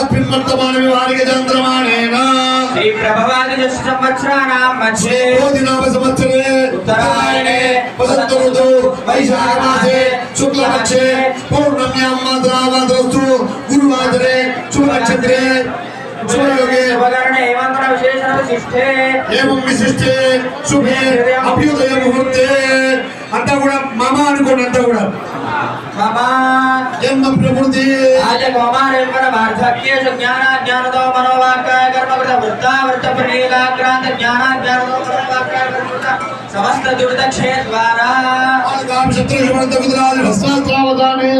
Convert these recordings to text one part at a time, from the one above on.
లక్ష్మీ నృసింహసన్నిధో అస్మిన్ వర్తమాన వివాహిక చంద్రమాణేన శ్రీ ప్రభవాది సంవత్సరాణం మధ్యే కోదినామ సంవత్సరే ఉత్తరాయణే వసంత ఋతు వైశాఖ మాసే పౌర్ణమ్యాం మంత్ర విశేషణ విశిష్టే ఏమం విశిష్టే శుభే ముహూర్తే. అంతా కూడా మమ అనుకోండి అంతా కూడా. మమ జన్మ ప్రకృతి రాజకుమారేశ్వర వార్ధక్యేషు జ్ఞాన జ్ఞానదో మనోవాక్కాయ కర్మకృత వృత్త వృత్త ప్రణీలాక్రాంత జ్ఞాన జ్ఞానదో మనోవాక్కాయ కర్మకృత సమస్త దురిత క్షయ ద్వారా శత్రుషమంత గుజరాజు హస్తావధానే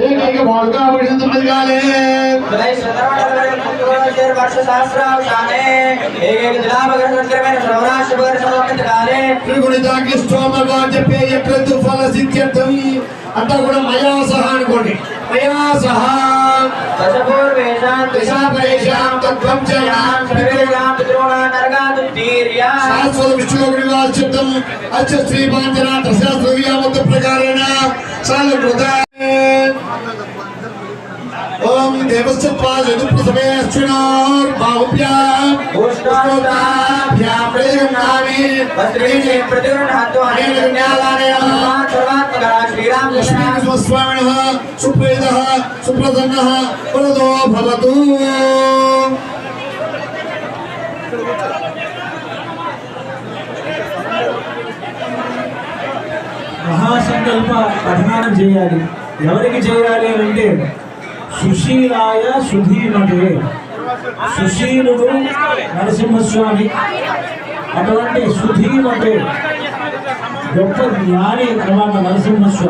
ఏకైక బాల్కాపడినంత మదిగాలే ఉదయ శతరవణ వర్ష సహస్రావశానే ఏకైక జిలాభగర సంక్రమణ సర్వరాశిభగర సమర్పిత కాలే త్రిగుణితాకి స్తోమవాద్యపే యక్రతు ఫల సిద్ధ్యర్థం. అంతా కూడా మయా సహా అనుకోండి. మయా సహా. वसपूर्वेषां दिशापरेषां तत्त्वं च यां सर्वेषां पितॄणां नरकादुद्धीर्या शाश्वत विष्णुगुणिवाचितं अच्छ श्रीपाञ्चना दशास्त्रवीयामन्तप्रकारेण सालकृता ॐ देवस्य पादयुतुप्रसमे अश्विनोर्बाहुभ्याम् उष्णोताभ्यां प्रतिगृह्णामि वस्त्रेण प्रतिगृह्णात्वा अनेन पुण्यालानेन सर्वान् ప్రతిగృహ్ణామి సుప్రీత సుప్రసన్న అనేన భవతు మహాసంకల్ప పఠనాన్ని చేయాలి. ఎవరికి చేయాలి అని అంటే సుశీలాయ సుధీమతే సుశీలుడు నరసింహస్వామి. అటువంటి సుధీమతే గొప్ప జ్ఞాని అన్నమాట నరసింహస్వ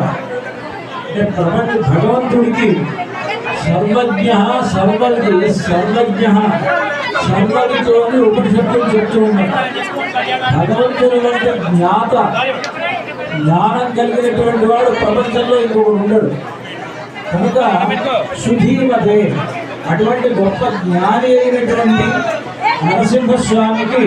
అంటే ప్రపంచ భగవంతుడికి సర్వజ్ఞ సర్వజ్ఞ సర్వజ్ఞ సర్వజ్ఞతో ఉపనిషత్తులు చెప్తూ ఉన్నాయి. భగవంతుని వంటి జ్ఞాత జ్ఞానం కలిగినటువంటి వాడు ప్రపంచంలో ఇంకొకడు ఉండడు. కనుక సుధీమతే అటువంటి గొప్ప జ్ఞాని అయినటువంటి నరసింహస్వామికి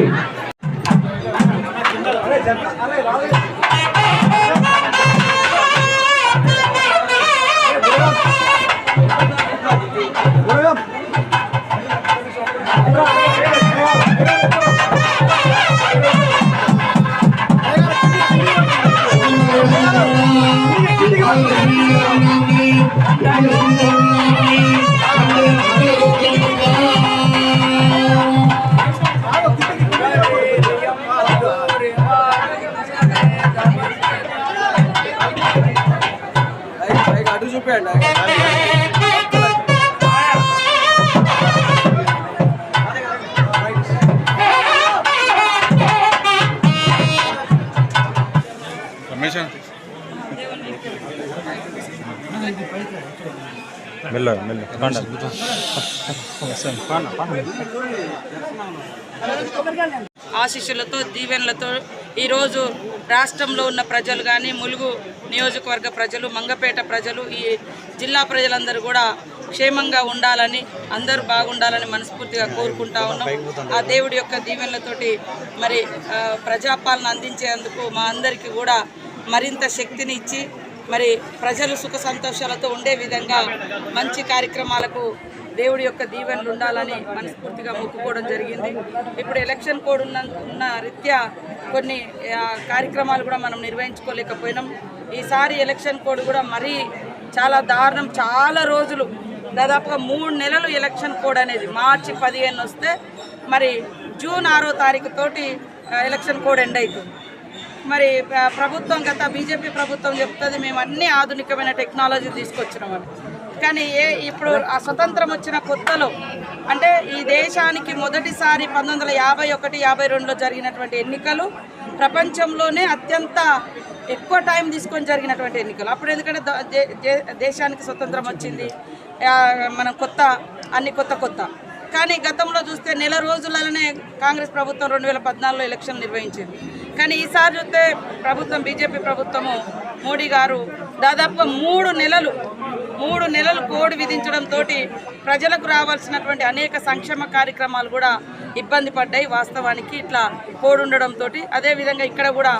మెల్ల మెల్ల. ఆశీస్సులతో దీవెనలతో ఈరోజు రాష్ట్రంలో ఉన్న ప్రజలు కానీ ములుగు నియోజకవర్గ ప్రజలు మంగపేట ప్రజలు ఈ జిల్లా ప్రజలందరూ కూడా క్షేమంగా ఉండాలని అందరూ బాగుండాలని మనస్ఫూర్తిగా కోరుకుంటా ఉన్నాం. ఆ దేవుడి యొక్క దీవెనలతోటి మరి ప్రజాపాలన అందించేందుకు మా అందరికీ కూడా మరింత శక్తిని ఇచ్చి మరి ప్రజలు సుఖ సంతోషాలతో ఉండే విధంగా మంచి కార్యక్రమాలకు దేవుడి యొక్క దీవెనలు ఉండాలని మనస్ఫూర్తిగా మొక్కుకోవడం జరిగింది. ఇప్పుడు ఎలక్షన్ కోడ్ ఉన్న ఉన్న రీత్యా కొన్ని కార్యక్రమాలు కూడా మనం నిర్వహించుకోలేకపోయినాం. ఈసారి ఎలక్షన్ కోడ్ కూడా మరీ చాలా దారుణం. చాలా రోజులు దాదాపుగా మూడు నెలలు ఎలక్షన్ కోడ్ అనేది మార్చి పదిహేను వస్తే మరి జూన్ ఆరో తారీఖు తోటి ఎలక్షన్ కోడ్ ఎండ్ అవుతుంది మరి ప్రభుత్వం గత బీజేపీ ప్రభుత్వం చెప్తుంది మేము అన్ని ఆధునికమైన టెక్నాలజీ తీసుకొచ్చినామని కానీ ఏ ఇప్పుడు ఆ స్వతంత్రం వచ్చిన కొత్తలో అంటే ఈ దేశానికి మొదటిసారి పంతొమ్మిది వందల యాభై ఒకటి యాభై రెండులో జరిగినటువంటి ఎన్నికలు ప్రపంచంలోనే అత్యంత ఎక్కువ టైం తీసుకొని జరిగినటువంటి ఎన్నికలు. అప్పుడు ఎందుకంటే దేశానికి స్వతంత్రం వచ్చింది మనం కొత్త అన్ని కొత్త కొత్త. కానీ గతంలో చూస్తే నెల రోజులలోనే కాంగ్రెస్ ప్రభుత్వం రెండు వేల పద్నాలుగులో ఎలక్షన్ నిర్వహించింది. కానీ ఈసారి చూస్తే ప్రభుత్వం బీజేపీ ప్రభుత్వము మోడీ గారు దాదాపుగా మూడు నెలలు మూడు నెలలు కోడ్ విధించడంతో ప్రజలకు రావాల్సినటువంటి అనేక సంక్షేమ కార్యక్రమాలు కూడా ఇబ్బంది పడ్డాయి వాస్తవానికి. ఇట్లా కోడ్ ఉండడంతో అదేవిధంగా ఇక్కడ కూడా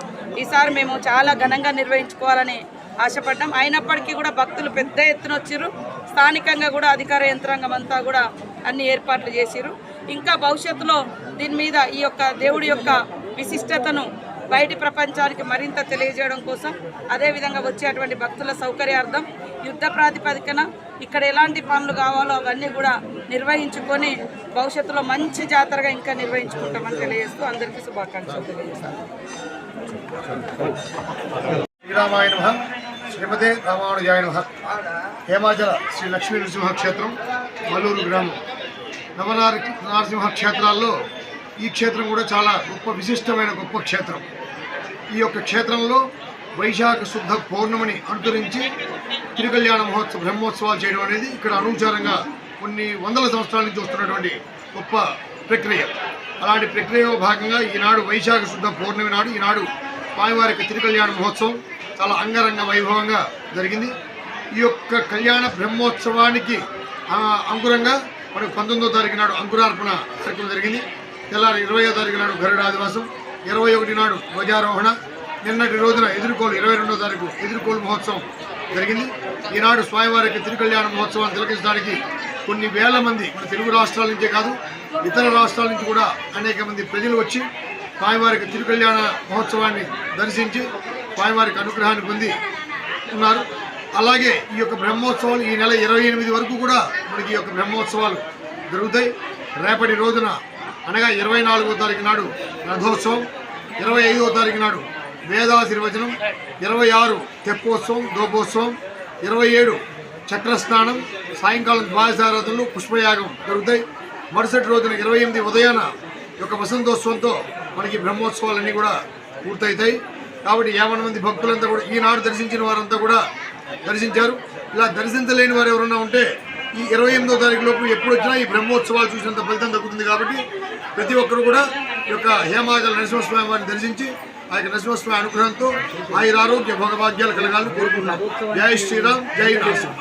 ఈసారి మేము చాలా ఘనంగా నిర్వహించుకోవాలని ఆశపడ్డాం. అయినప్పటికీ కూడా భక్తులు పెద్ద ఎత్తున వచ్చిర్రు. స్థానికంగా కూడా అధికార యంత్రాంగం అంతా కూడా అన్ని ఏర్పాట్లు చేసిరు ఇంకా భవిష్యత్తులో దీని మీద ఈ యొక్క దేవుడి యొక్క విశిష్టతను బయటి ప్రపంచానికి మరింత తెలియజేయడం కోసం అదేవిధంగా వచ్చేటువంటి భక్తుల సౌకర్యార్థం యుద్ధ ప్రాతిపదికన ఇక్కడ ఎలాంటి పనులు కావాలో అవన్నీ కూడా నిర్వహించుకొని భవిష్యత్తులో మంచి జాతరగా ఇంకా నిర్వహించుకుంటామని తెలియజేస్తూ అందరికీ శుభాకాంక్షలు తెలియజేస్తాను. శ్రీరామాయ నమ. శ్రీమతే రామానుజాయ నమ. హేమాచల శ్రీ లక్ష్మీ నరసింహ క్షేత్రం మల్లూరు గ్రామం. నవనారి నరసింహ క్షేత్రాల్లో ఈ క్షేత్రం కూడా చాలా గొప్ప విశిష్టమైన గొప్ప క్షేత్రం. ఈ యొక్క క్షేత్రంలో వైశాఖ శుద్ధ పౌర్ణమిని అనుసరించి తిరుకల్యాణ మహోత్సవ బ్రహ్మోత్సవాలు చేయడం అనేది ఇక్కడ అనూచారంగా కొన్ని వందల సంవత్సరాల నుంచి వస్తున్నటువంటి గొప్ప ప్రక్రియ. అలాంటి ప్రక్రియలో భాగంగా ఈనాడు వైశాఖ శుద్ధ పౌర్ణమి నాడు ఈనాడు స్వామివారికి తిరుకల్యాణ మహోత్సవం చాలా అంగరంగ వైభవంగా జరిగింది. ఈ యొక్క కళ్యాణ బ్రహ్మోత్సవానికి అంకురంగా మనకు పంతొమ్మిదో తారీఖు నాడు అంకురార్పణ కార్యక్రమం జరిగింది. తెల్లారి ఇరవయో తారీఖు నాడు గరుడాదివాసం ఇరవై ఒకటి నాడు ధ్వజారోహణ. నిన్నటి రోజున ఎదుర్కోలు ఇరవై రెండో తారీఖు ఎదుర్కోలు మహోత్సవం జరిగింది. ఈనాడు స్వామివారికి తిరుకల్యాణ మహోత్సవాన్ని తిలకించడానికి కొన్ని వేల మంది మన తెలుగు రాష్ట్రాల నుంచే కాదు ఇతర రాష్ట్రాల నుంచి కూడా అనేక మంది ప్రజలు వచ్చి స్వామివారికి తిరుకళ్యాణ మహోత్సవాన్ని దర్శించి స్వామివారికి అనుగ్రహాన్ని పొంది ఉన్నారు. అలాగే ఈ యొక్క బ్రహ్మోత్సవాలు ఈ నెల ఇరవై ఎనిమిది వరకు కూడా మనకి ఈ యొక్క బ్రహ్మోత్సవాలు జరుగుతాయి. రేపటి రోజున అనగా ఇరవై నాలుగో తారీఖు నాడు రథోత్సవం ఇరవై ఐదో తారీఖు నాడు వేదాశీర్వచనం ఇరవై ఆరు తెప్పోత్సవం దోపోత్సవం ఇరవై ఏడు చక్రస్నానం సాయంకాలం ద్వాదశారాధనలు పుష్పయాగం జరుగుతాయి. మరుసటి రోజున ఇరవై ఎనిమిది ఉదయాన యొక్క వసంతోత్సవంతో మనకి బ్రహ్మోత్సవాలన్నీ కూడా పూర్తవుతాయి. కాబట్టి యాభై మంది భక్తులంతా కూడా ఈనాడు దర్శించిన వారంతా కూడా దర్శించారు. ఇలా దర్శించలేని వారు ఎవరైనా ఉంటే ఈ ఇరవై ఎనిమిదో తారీఖు లోపు ఎప్పుడు వచ్చినా ఈ బ్రహ్మోత్సవాలు చూసినంత ఫలితం దక్కుతుంది కాబట్టి ప్రతి ఒక్కరు కూడా ఈ యొక్క హేమాగల నరసింహస్వామి వారిని దర్శించి ఆ యొక్క నరసింహస్వామి అనుగ్రహంతో ఆయురారోగ్య భోగభాగ్యాలు కలగాలని కోరుకుంటున్నాం. జై శ్రీరామ్ జై నరసింహ